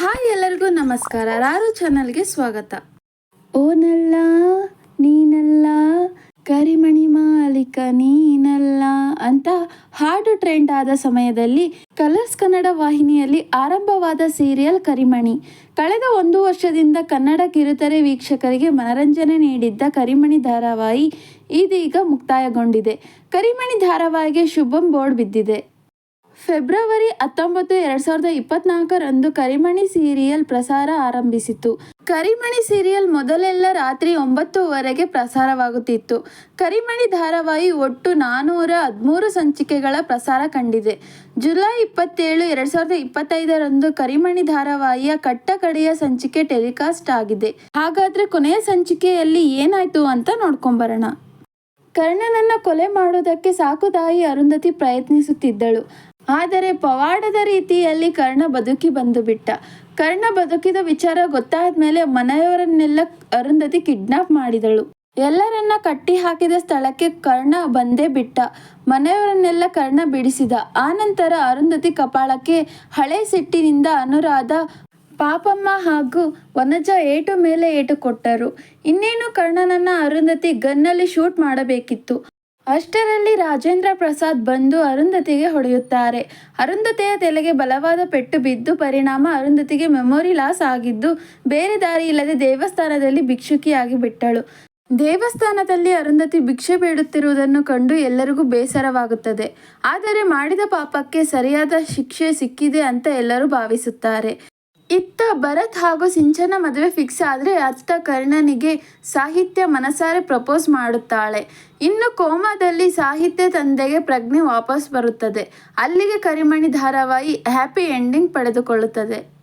Hi ಎಲ್ಲರಿಗೂ ನಮಸ್ಕಾರ. ರಾರು ಚಾನಲ್ಗೆ ಸ್ವಾಗತ. ಓನಲ್ಲ, ನೀನಲ್ಲ, ಕರಿಮಣಿ ಮಾಲೀಕ ನೀನಲ್ಲ ಅಂತ ಹಾಡು ಟ್ರೆಂಡ್ ಆದ ಸಮಯದಲ್ಲಿ ಕಲರ್ಸ್ ಕನ್ನಡ ವಾಹಿನಿಯಲ್ಲಿ ಆರಂಭವಾದ ಸೀರಿಯಲ್ ಕರಿಮಣಿ. ಕಳೆದ ಒಂದು ವರ್ಷದಿಂದ ಕನ್ನಡ ಕಿರುತೆರೆ ವೀಕ್ಷಕರಿಗೆ ಮನರಂಜನೆ ನೀಡಿದ್ದ ಕರಿಮಣಿ ಧಾರಾವಾಹಿ ಇದೀಗ ಮುಕ್ತಾಯಗೊಂಡಿದೆ. ಕರಿಮಣಿ ಧಾರಾವಾಹಿಗೆ ಶುಭಂ ಬೋರ್ಡ್ ಬಿದ್ದಿದೆ. ಫೆಬ್ರವರಿ ಹತ್ತೊಂಬತ್ತು ಎರಡ್ ಸಾವಿರದ ಇಪ್ಪತ್ನಾಲ್ಕರಂದು ಕರಿಮಣಿ ಸೀರಿಯಲ್ ಪ್ರಸಾರ ಆರಂಭಿಸಿತು ಕರಿಮಣಿ ಸೀರಿಯಲ್ ಮೊದಲೆಲ್ಲ ರಾತ್ರಿ ಒಂಬತ್ತುವರೆಗೆ ಪ್ರಸಾರವಾಗುತ್ತಿತ್ತು. ಕರಿಮಣಿ ಧಾರಾವಾಹಿ ಒಟ್ಟು ನಾನೂರ ಹದಿಮೂರು ಸಂಚಿಕೆಗಳ ಪ್ರಸಾರ ಕಂಡಿದೆ. ಜುಲೈ ಇಪ್ಪತ್ತೇಳು ಎರಡ್ ಸಾವಿರದ ಇಪ್ಪತ್ತೈದರಂದು ಕರಿಮಣಿ ಧಾರಾವಾಹಿಯ ಕಟ್ಟ ಕಡೆಯ ಸಂಚಿಕೆ ಟೆಲಿಕಾಸ್ಟ್ ಆಗಿದೆ. ಹಾಗಾದ್ರೆ ಕೊನೆಯ ಸಂಚಿಕೆಯಲ್ಲಿ ಏನಾಯ್ತು ಅಂತ ನೋಡ್ಕೊಂಬರೋಣ. ಕರ್ಣನನ್ನ ಕೊಲೆ ಮಾಡೋದಕ್ಕೆ ಸಾಕುದಾಯಿ ಅರುಂಧತಿ ಪ್ರಯತ್ನಿಸುತ್ತಿದ್ದಳು. ಆದರೆ ಪವಾಡದ ರೀತಿಯಲ್ಲಿ ಕರ್ಣ ಬದುಕಿ ಬಂದು ಬಿಟ್ಟ. ಕರ್ಣ ಬದುಕಿದ ವಿಚಾರ ಗೊತ್ತಾದ ಮೇಲೆ ಮನೆಯವರನ್ನೆಲ್ಲ ಅರುಂಧತಿ ಕಿಡ್ನಾಪ್ ಮಾಡಿದಳು. ಎಲ್ಲರನ್ನ ಕಟ್ಟಿ ಹಾಕಿದ ಸ್ಥಳಕ್ಕೆ ಕರ್ಣ ಬಂದೇ ಬಿಟ್ಟ. ಮನೆಯವರನ್ನೆಲ್ಲ ಕರ್ಣ ಬಿಡಿಸಿದ. ಆನಂತರ ಅರುಂಧತಿ ಕಪಾಳಕ್ಕೆ ಹಳೆ ಸಿಟ್ಟಿನಿಂದ ಅನುರಾಧ, ಪಾಪಮ್ಮ ಹಾಗೂ ವನಜ ಏಟು ಮೇಲೆ ಏಟು ಕೊಟ್ಟರು. ಇನ್ನೇನು ಕರ್ಣನನ್ನ ಅರುಂಧತಿ ಗನ್ನಲ್ಲಿ ಶೂಟ್ ಮಾಡಬೇಕಿತ್ತು. ಅಷ್ಟರಲ್ಲಿ ರಾಜೇಂದ್ರ ಪ್ರಸಾದ್ ಬಂದು ಅರುಂಧತಿಗೆ ಹೊಡೆಯುತ್ತಾರೆ. ಅರುಂಧತಿಯ ತಲೆಗೆ ಬಲವಾದ ಪೆಟ್ಟು ಬಿದ್ದು ಪರಿಣಾಮ ಅರುಂಧತಿಗೆ ಮೆಮೊರಿ ಲಾಸ್ ಆಗಿದ್ದು ಬೇರೆ ದಾರಿ ಇಲ್ಲದೆ ದೇವಸ್ಥಾನದಲ್ಲಿ ಭಿಕ್ಷುಕಿಯಾಗಿ ಬಿಟ್ಟಳು. ದೇವಸ್ಥಾನದಲ್ಲಿ ಅರುಂಧತಿ ಭಿಕ್ಷೆ ಬೇಡುತ್ತಿರುವುದನ್ನು ಕಂಡು ಎಲ್ಲರಿಗೂ ಬೇಸರವಾಗುತ್ತದೆ. ಆದರೆ ಮಾಡಿದ ಪಾಪಕ್ಕೆ ಸರಿಯಾದ ಶಿಕ್ಷೆ ಸಿಕ್ಕಿದೆ ಅಂತ ಎಲ್ಲರೂ ಭಾವಿಸುತ್ತಾರೆ. ಇತ್ತ ಭರತ್ ಹಾಗೂ ಸಿಂಚನ ಮದುವೆ ಫಿಕ್ಸ್ ಆದರೆ ಅತ್ತ ಕರ್ಣನಿಗೆ ಸಾಹಿತ್ಯ ಮನಸಾರೆ ಪ್ರಪೋಸ್ ಮಾಡುತ್ತಾಳೆ. ಇನ್ನು ಕೋಮಾದಲ್ಲಿ ಸಾಹಿತ್ಯ ತಂದೆಗೆ ಪ್ರಜ್ಞೆ ವಾಪಸ್ ಬರುತ್ತದೆ. ಅಲ್ಲಿಗೆ ಕರಿಮಣಿ ಧಾರಾವಾಹಿ ಹ್ಯಾಪಿ ಎಂಡಿಂಗ್ ಪಡೆದುಕೊಳ್ಳುತ್ತದೆ.